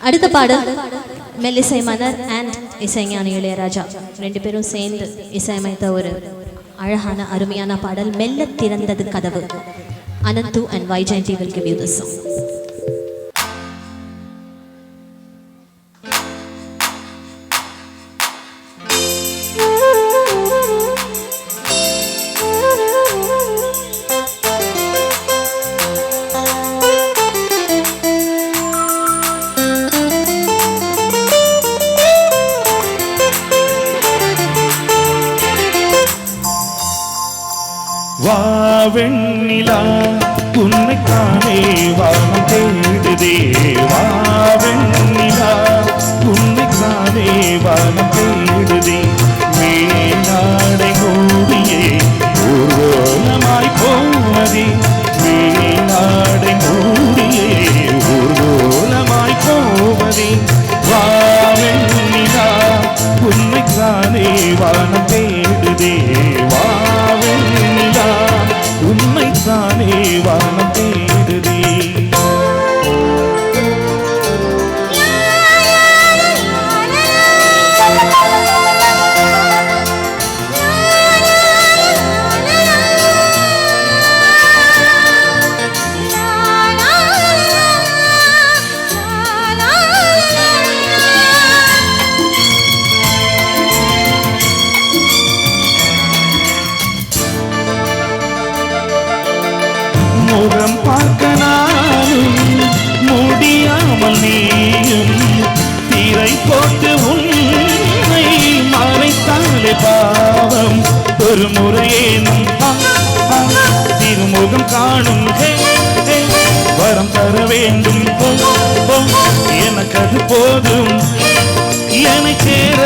அடுத்த பாடல் மெல்லிசை மன்னர் அண்ட் இசைஞானி இளையராஜா. ரெண்டு பேரும் சேர்ந்து இசையமைத்த ஒரு அழகான அருமையான பாடல் Mella Thiranthathu Kadhavu. Ananthu and Vyjayanthi will give you this song வாவெண்ணிலா முறையேனும் திருமுகம் காணும் வரம் தர வேண்டும் எனக்கு அது போதும். என்னை சேர.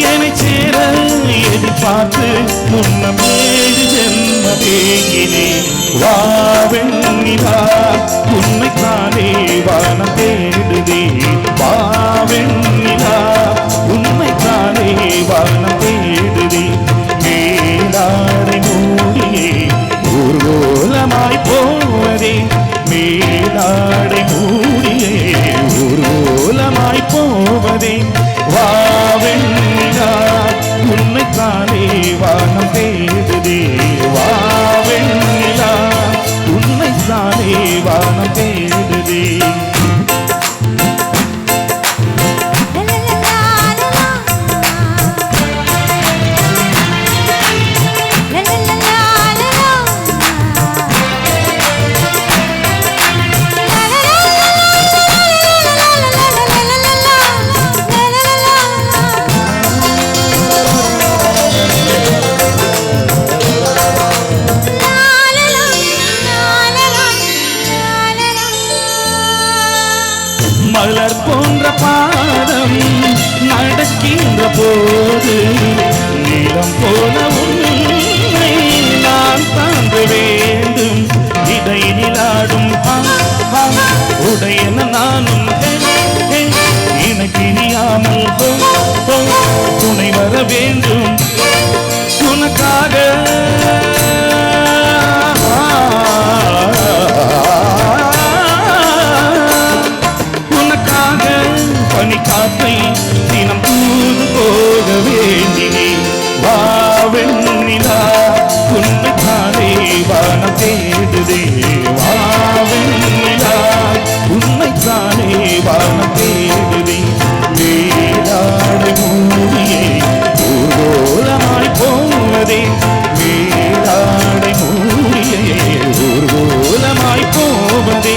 என்னை சேர. எதிர்பார்த்து முன்னம் ஏழு ஜென்ம வானம் தினம் தூது போக வேண்டினே. வாவெண்ணிலா வெண்ணிலா தானே வானம் தேடுதே. வாவெண்ணிலா வெண்ணிலா தானே வானம் தேடுதே. மேலாடை மூடியே ஊர்கோலமாய் போவதே மேலாடை மூடியே ஊர்கோலமாய் போவதே.